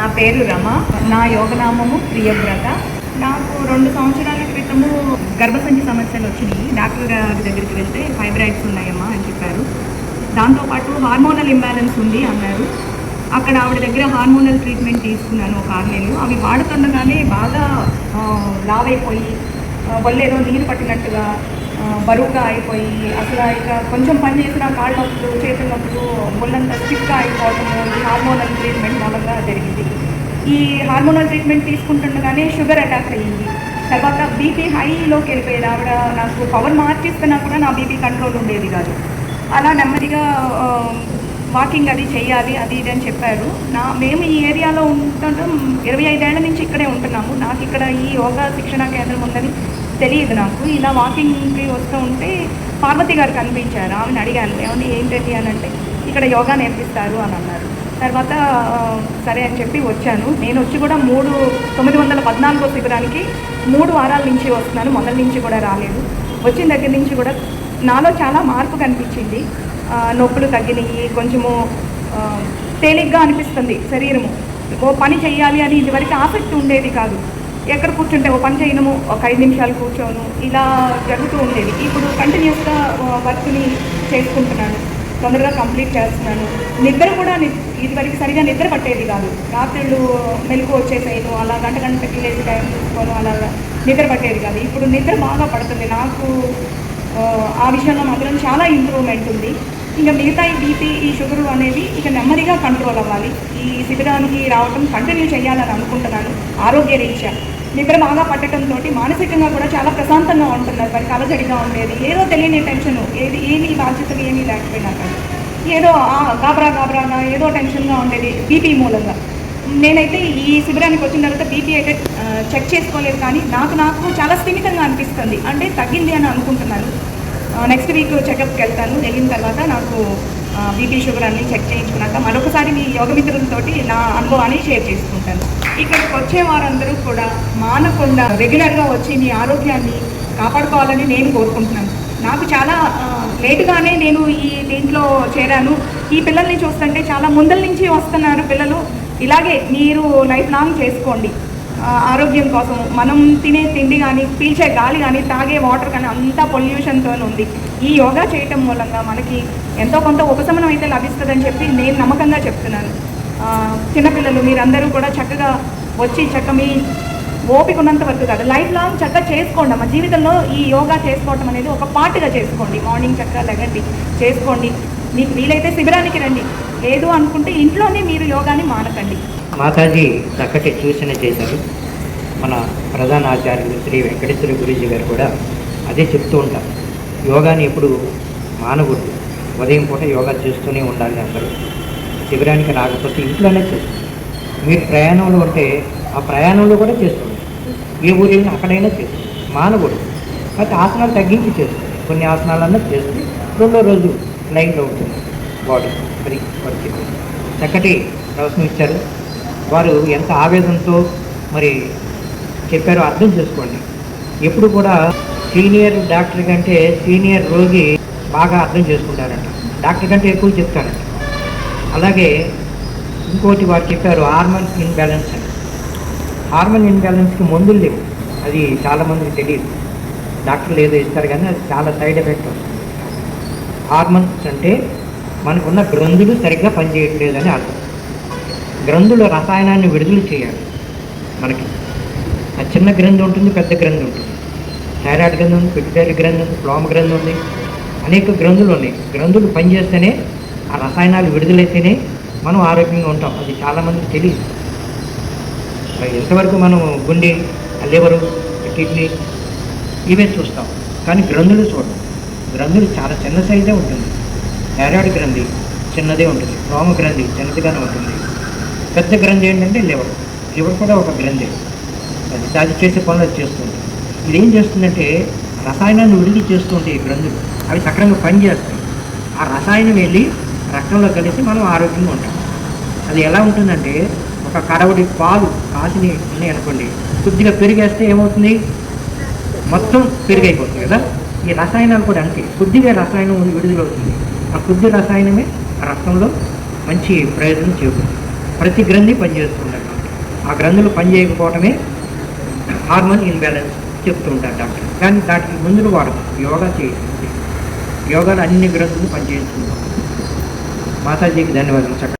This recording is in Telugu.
నా పేరు రమ. నా యోగనామము ప్రియవ్రత. నాకు రెండు సంవత్సరాల క్రితము గర్భసంచి సమస్యలు వచ్చినాయి. డాక్టర్ గారి దగ్గరికి వెళ్తే ఫైబ్రాయిడ్స్ ఉన్నాయమ్మా అని చెప్పారు. దాంతోపాటు హార్మోనల్ ఇంబ్యాలెన్స్ ఉంది అన్నారు. అక్కడ ఆవిడ దగ్గర హార్మోనల్ ట్రీట్మెంట్ తీసుకున్నాను ఒక ఆరు నెలలు. అవి వాడుతుండగానే బాగా లావైపోయి లావ్ అయిపోయి నీరు పట్టినట్టుగా బరువుగా అయిపోయి అసలు ఇక కొంచెం పని చేసిన కాళ్ళ నొప్పులు చేతుల నొప్పులు ముళ్ళంతా స్టిక్గా అయిపోవటము హార్మోనల్ ట్రీట్మెంట్ మూలంగా జరిగింది. ఈ హార్మోనల్ ట్రీట్మెంట్ తీసుకుంటుండగానే షుగర్ అటాక్ అయ్యింది. తర్వాత బీపీ హైలోకి వెళ్ళిపోయేది. ఆవిడ నాకు పవర్ మార్చిస్తున్నా కూడా నా బీపీ కంట్రోల్ ఉండేది కాదు. అలా నెమ్మదిగా వాకింగ్ అది చేయాలి అది ఇది అని చెప్పారు. నా మేము ఈ ఏరియాలో ఉంటుంటాం. ఇరవై ఐదేళ్ళ నుంచి ఇక్కడే ఉంటున్నాము. నాకు ఇక్కడ ఈ యోగా శిక్షణ కేంద్రం ఉందని తెలియదు నాకు. ఇలా వాకింగ్కి వస్తూ ఉంటే పార్వతి గారు కనిపించారు. ఆమెను అడిగాను ఏమని ఏంటండి? అని అంటే ఇక్కడ యోగా నేర్పిస్తారు అని అన్నారు. తర్వాత సరే అని చెప్పి వచ్చాను. నేను వచ్చి కూడా మూడు తొమ్మిది వందల పద్నాలుగో శిబిరానికి మూడు వారాల నుంచి వస్తున్నాను. మొదల నుంచి కూడా రాలేదు. వచ్చిన దగ్గర నుంచి కూడా నాలో చాలా మార్పు కనిపించింది. నొప్పులు తగ్గినాయి. కొంచెము తేలిగ్గా అనిపిస్తుంది శరీరము. ఓ పని చేయాలి అని ఇదివరకు ఆసక్తి ఉండేది కాదు. ఎక్కడ కూర్చుంటే ఓ పని చేయడము ఒక ఐదు నిమిషాలు కూర్చోను ఇలా జరుగుతూ ఉండేది. ఇప్పుడు కంటిన్యూస్గా వర్క్ని చేసుకుంటున్నాను. తొందరగా కంప్లీట్ చేస్తున్నాను. నిద్ర కూడా ని- ఇదివరకు సరిగా నిద్ర పట్టేది కాదు. రాత్రిళ్ళు మెలకు వచ్చేసేయను అలా గంట గంటకి లేచి టైం చూసుకోను అలా నిద్ర పట్టేది కాదు. ఇప్పుడు నిద్ర బాగా పడుతుంది. నాకు ఆ, ఆ విషయంలో మాత్రం చాలా ఇంప్రూవ్మెంట్ ఉంది. ఇంకా మిగతా ఈ బీపీ ఈ షుగర్ అనేవి ఇక నెమ్మదిగా కంట్రోల్ అవ్వాలి. ఈ శిబిరానికి రావటం కంటిన్యూ చేయాలని అనుకుంటున్నాను. ఆరోగ్య రీత్యా. నిద్ర బాగా పట్టడంతో మానసికంగా కూడా చాలా ప్రశాంతంగా ఉంటున్నారు. మరి కలజడిగా ఉండేది ఏదో తెలియని టెన్షన్ ఏది ఏమీ బాధ్యతలు ఏమీ లేకపోయినా కానీ. ఏదో ఆ, గాబరా గాబరాగా ఏదో టెన్షన్గా ఉండేది బీపీ మూలంగా. నేనైతే ఈ శిబిరానికి వచ్చిన తర్వాత బీపీ అయితే చెక్ చేసుకోలేదు కానీ నాకు నాకు చాలా స్థిమితంగా అనిపిస్తుంది. అంటే తగ్గింది అని అనుకుంటున్నాను. నెక్స్ట్ వీక్ చెకప్కి వెళ్తాను. వెళ్ళిన తర్వాత నాకు బీపీ షుగర్ అన్ని చెక్ చేయించుకున్నాక మరొకసారి మీ యోగ మిత్రులతోటి నా అనుభవాన్ని షేర్ చేసుకుంటాను. ఇక్కడికి వచ్చే వారందరూ కూడా మానకుండా రెగ్యులర్గా వచ్చి మీ ఆరోగ్యాన్ని కాపాడుకోవాలని నేను కోరుకుంటున్నాను. నాకు చాలా లేటుగానే నేను ఈ దీంట్లో చేరాను. ఈ పిల్లల్ని చూస్తుంటే చాలా ముందల నుంచి వస్తున్నారు పిల్లలు. ఇలాగే మీరు లైఫ్ లాంగ్ చేసుకోండి ఆరోగ్యం కోసం. మనం తినే తిండి కానీ పీల్చే గాలి కానీ తాగే వాటర్ కానీ అంతా పొల్యూషన్తో ఉంది. ఈ యోగా చేయటం మూలంగా మనకి ఎంతో కొంత ఉపశమనం అయితే లభిస్తుందని చెప్పి నేను నమ్మకంగా చెప్తున్నాను. చిన్నపిల్లలు మీరందరూ కూడా చక్కగా వచ్చి చక్క మీ ఓపిక ఉన్నంత వరకు కాదు లైఫ్ లాంగ్ చక్కగా చేసుకోండి అమ్మ. జీవితంలో ఈ యోగా చేసుకోవటం అనేది ఒక పార్ట్గా చేసుకోండి. మార్నింగ్ చక్కగా లెగండి చేసుకోండి. మీకు వీలైతే శిబిరానికి రండి. లేదు అనుకుంటే ఇంట్లోనే మీరు యోగాని మానకండి. మాతాజీ చక్కటి సూచన చేశారు. మన ప్రధాన ఆచార్యులు శ్రీ వెంకటేశ్వర గురూజీ గారు కూడా అదే చెప్తూ ఉంటారు. యోగాని ఎప్పుడు మానకూడదు. ఉదయం పూట యోగా చేస్తూనే ఉండాలి అందరూ. శిబిరానికి రాకపోతే ఇంట్లోనే చేస్తారు మీరు ప్రయాణంలో ఉంటే ఆ ప్రయాణంలో కూడా చేసుకోండి ఏ ఊరు వెళ్ళినా అక్కడైనా చేస్తుంది. మానకూడదు అయితే ఆసనాలు తగ్గించి చేస్తుంది. కొన్ని ఆసనాలన్నా చేస్తుంది రెండో రోజు లైన్లో ఉంటుంది. బాడీ అది పరిస్థితి చక్కటి ప్రశ్న ఇచ్చారు. వారు ఎంత ఆవేదనతో మరి చెప్పారో అర్థం చేసుకోండి. ఎప్పుడు కూడా సీనియర్ డాక్టర్ కంటే సీనియర్ రోగి బాగా అర్థం చేసుకుంటారంట. డాక్టర్ కంటే ఎక్కువ చెప్తారంట. అలాగే ఇంకోటి వారు చెప్పారు హార్మోన్ ఇన్బ్యాలెన్స్ అని. హార్మోన్ ఇన్బ్యాలెన్స్కి మందులు లేవు. అది చాలామందికి తెలియదు డాక్టర్లు ఏదో ఇస్తారు కానీ అది చాలా సైడ్ ఎఫెక్ట్ వస్తుంది. హార్మోన్స్ అంటే మనకున్న గ్రంథులు సరిగ్గా పనిచేయట్లేదని అర్థం. గ్రంథులు రసాయనాన్ని విడుదల చేయాలి మనకి. ఆ చిన్న గ్రంథి ఉంటుంది పెద్ద గ్రంథి ఉంటుంది. థైరాయిడ్ గ్రంథి ఉంది పిట్యూటరీ గ్రంథి ఉంది ఫ్లోమ గ్రంథి ఉంది. అనేక గ్రంథులు ఉన్నాయి. గ్రంథులు పనిచేస్తేనే ఆ రసాయనాలు విడుదలైతేనే మనం ఆరోగ్యంగా ఉంటాం. అది చాలామందికి తెలియదు ఎంతవరకు మనం గుండె లివరు కిడ్నీ ఇవే చూస్తాం. కానీ గ్రంథులు చూడం గ్రంథులు చాలా చిన్న సైజే ఉంటుంది. థైరాయిడ్ గ్రంథి చిన్నదే ఉంటుంది. రోమ గ్రంథి చిన్నదిగానే ఉంటుంది. పెద్ద గ్రంథి ఏంటంటే లివర్. లివర్ కూడా ఒక గ్రంథి. అది అది చేసే పనులు అది చేస్తుంది ఇది ఏం చేస్తుందంటే రసాయనాన్ని విడుదల చేస్తుంటాయి ఈ గ్రంథులు. అవి సక్రమంగా పనిచేస్తాయి. ఆ రసాయనం వెళ్ళి రక్తంలో కలిసి మనం ఆరోగ్యంగా ఉంటాం. అది ఎలా ఉంటుందంటే ఒక కడవడి పాలు కాసిని ఉన్నాయి అనుకోండి కొద్దిగా పెరిగేస్తే ఏమవుతుంది? మొత్తం పెరిగైపోతుంది కదా? ఈ రసాయనాలు కూడా అంతే. కొద్దిగా రసాయనం విడుదలవుతుంది ఆ కొద్ది రసాయనమే రక్తంలో మంచి ప్రయోజనం చేకూరుతుంది. ప్రతి గ్రంథి పనిచేస్తుంటారు ఆ గ్రంథులు పనిచేయకపోవటమే హార్మోన్ ఇన్బ్యాలెన్స్ చెప్తూ ఉంటారు డాక్టర్. కానీ దానికి మందులు వాడదు. యోగా చేయాలి యోగాలు అన్ని గ్రంథులు పనిచేస్తున్నాం మాతాజీకి ధన్యవాదాలు చక్కగా